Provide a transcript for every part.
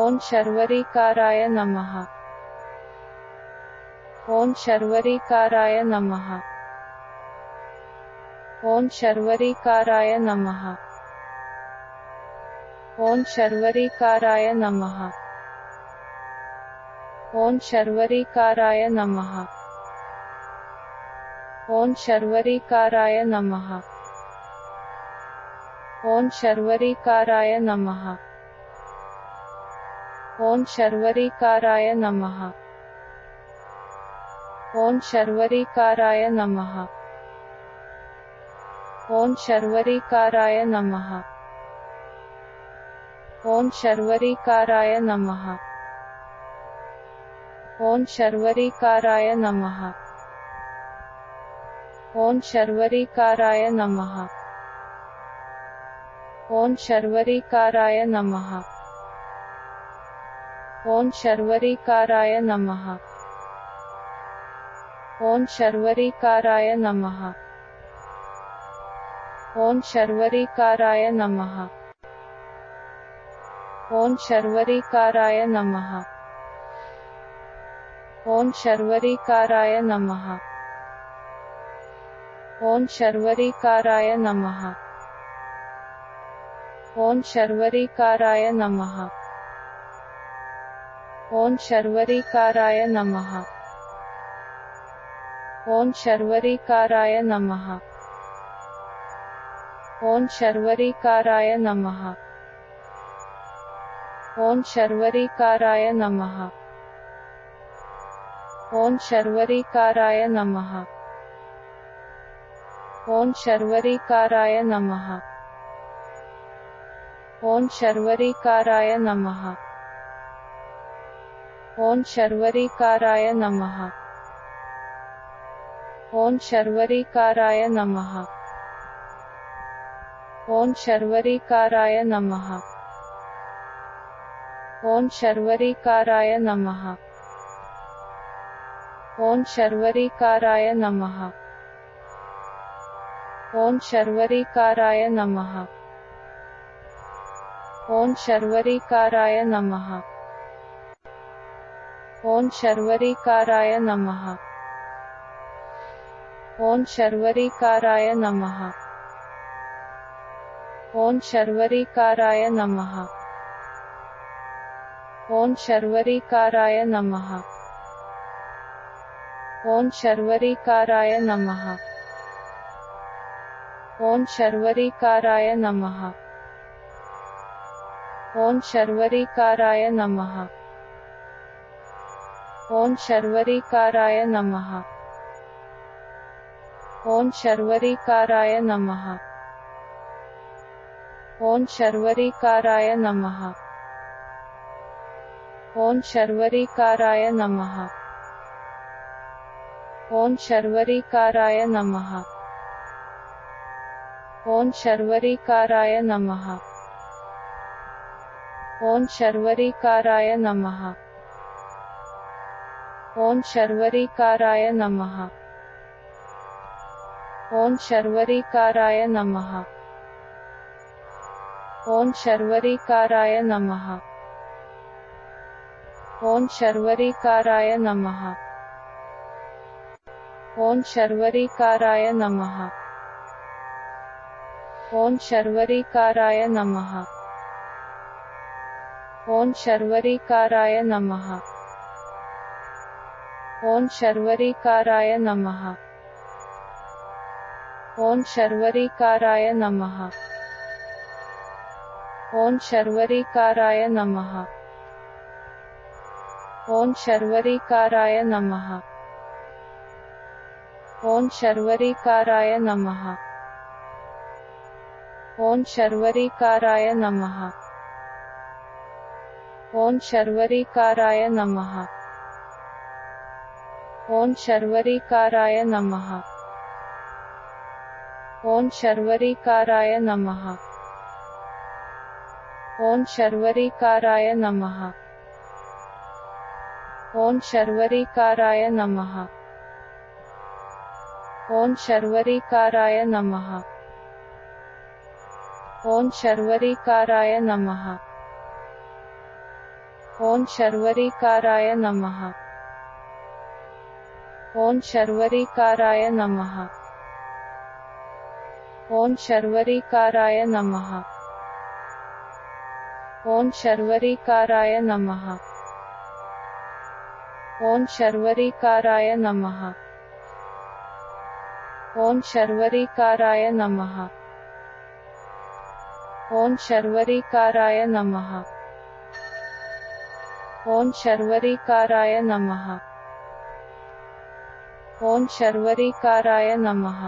ॐ शर्वरीकाराय नमः। ॐ शर्वरीकाराय नमः। ॐ शर्वरीकाराय नमः। ॐ शर्वरीकाराय नमः। ॐ शर्वरीकाराय नमः। ॐ शर्वरीकाराय नमः। ॐ शर्वरीकाराय नमः। ॐ शर्वरीकाराय नमः। ॐ शर्वरीकाराय नमः। ॐ शर्वरीकाराय नमः। ॐ शर्वरीकाराय नमः। ॐ शर्वरीकाराय नमः। ॐ शर्वरीकाराय नमः। ॐ शर्वरीकाराय नमः। ॐ शर्वरीकाराय नमः ॐ शर्वरीकाराय नमः ॐ शर्वरीकाराय नमः ॐ शर्वरीकाराय नमः ॐ शर्वरीकाराय नमः ॐ शर्वरीकाराय नमः ॐ शर्वरीकाराय नमः ॐ शर्वरीकाराय नमः ॐ शर्वरीकाराय नमः ॐ शर्वरीकाराय नमः ॐ शर्वरीकाराय नमः ॐ शर्वरीकाराय नमः ॐ शर्वरीकाराय नमः ॐ शर्वरीकाराय नमः ॐ शर्वरीकाराय नमः। ॐ शर्वरीकाराय नमः। ॐ शर्वरीकाराय नमः। ॐ शर्वरीकाराय नमः। ॐ शर्वरीकाराय नमः। ॐ शर्वरीकाराय नमः। ॐ शर्वरीकाराय नमः। ओं शर्वरीकाराय नमः। ओं शर्वरीकाराय नमः। ओं शर्वरीकाराय नमः। ओं शर्वरीकाराय नमः। ओं शर्वरीकाराय नमः। ओं शर्वरीकाराय नमः। ओं शर्वरीकाराय नमः। ॐ शर्वरीकाराय नमः ॐ शर्वरीकाराय नमः ॐ शर्वरीकाराय नमः ॐ शर्वरीकाराय नमः ॐ शर्वरीकाराय नमः ॐ शर्वरीकाराय नमः ॐ शर्वरीकाराय नमः ॐ शर्वरीकाराय नमः। ॐ शर्वरीकाराय नमः। ॐ शर्वरीकाराय नमः। ॐ शर्वरीकाराय नमः। ॐ शर्वरीकाराय नमः। ॐ शर्वरीकाराय नमः। ॐ शर्वरीकाराय नमः। ॐ शर्वरीकाराय नमः। ॐ शर्वरीकाराय नमः। ॐ शर्वरीकाराय नमः। ॐ शर्वरीकाराय नमः। ॐ शर्वरीकाराय नमः। ॐ शर्वरीकाराय नमः। ॐ शर्वरीकाराय नमः। ॐ शर्वरीकाराय नमः। ॐ शर्वरीकाराय नमः। ॐ शर्वरीकाराय नमः। ॐ शर्वरीकाराय नमः। ॐ शर्वरीकाराय नमः। ॐ शर्वरीकाराय नमः। ॐ शर्वरीकाराय नमः। ॐ शर्वरीकाराय नमः ॐ शर्वरीकाराय नमः ॐ शर्वरीकाराय नमः ॐ शर्वरीकाराय नमः ॐ शर्वरीकाराय नमः ॐ शर्वरीकाराय नमः ॐ शर्वरीकाराय नमः ॐ शर्वरीकाराय नमः।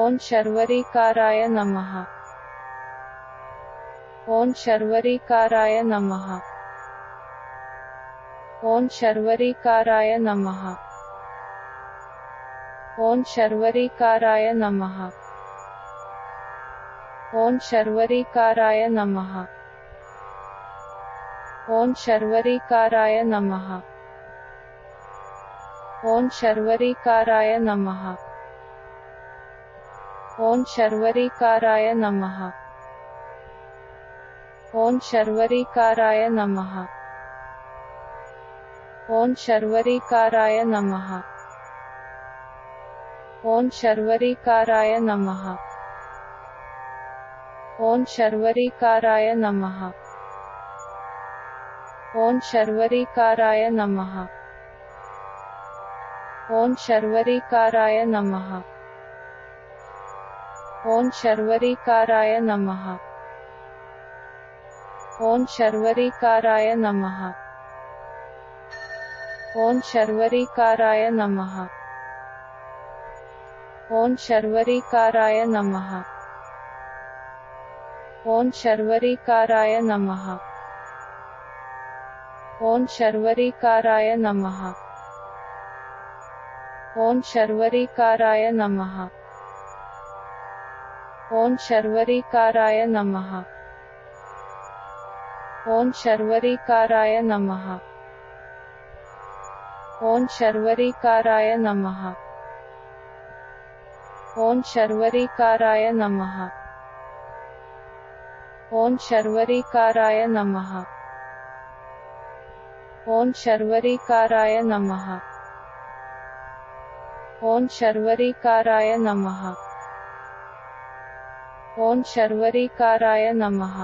ॐ शर्वरीकाराय नमः। ॐ शर्वरीकाराय नमः। ॐ शर्वरीकाराय नमः। ॐ शर्वरीकाराय नमः। ॐ शर्वरीकाराय नमः। ॐ शर्वरीकाराय नमः। ॐ शर्वरीकाराय नमः ॐ शर्वरीकाराय नमः ॐ शर्वरीकाराय नमः ॐ शर्वरीकाराय नमः ॐ शर्वरीकाराय नमः ॐ शर्वरीकाराय नमः ॐ शर्वरीकाराय नमः ॐ शर्वरीकाराय नमः। ॐ शर्वरीकाराय नमः। ॐ शर्वरीकाराय नमः। ॐ शर्वरीकाराय नमः। ॐ शर्वरीकाराय नमः। ॐ शर्वरीकाराय नमः। ॐ शर्वरीकाराय नमः। ॐ शर्वरीकाराय नमः। ॐ शर्वरीकाराय नमः। ॐ शर्वरीकाराय नमः। ॐ शर्वरीकाराय नमः। ॐ शर्वरीकाराय नमः। ॐ शर्वरीकाराय नमः। ॐ शर्वरीकाराय नमः। ॐ शर्वरीकाराय नमः। ॐ शर्वरीकाराय नमः।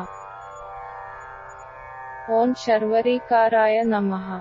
ॐ शर्वरीकाराय नमः।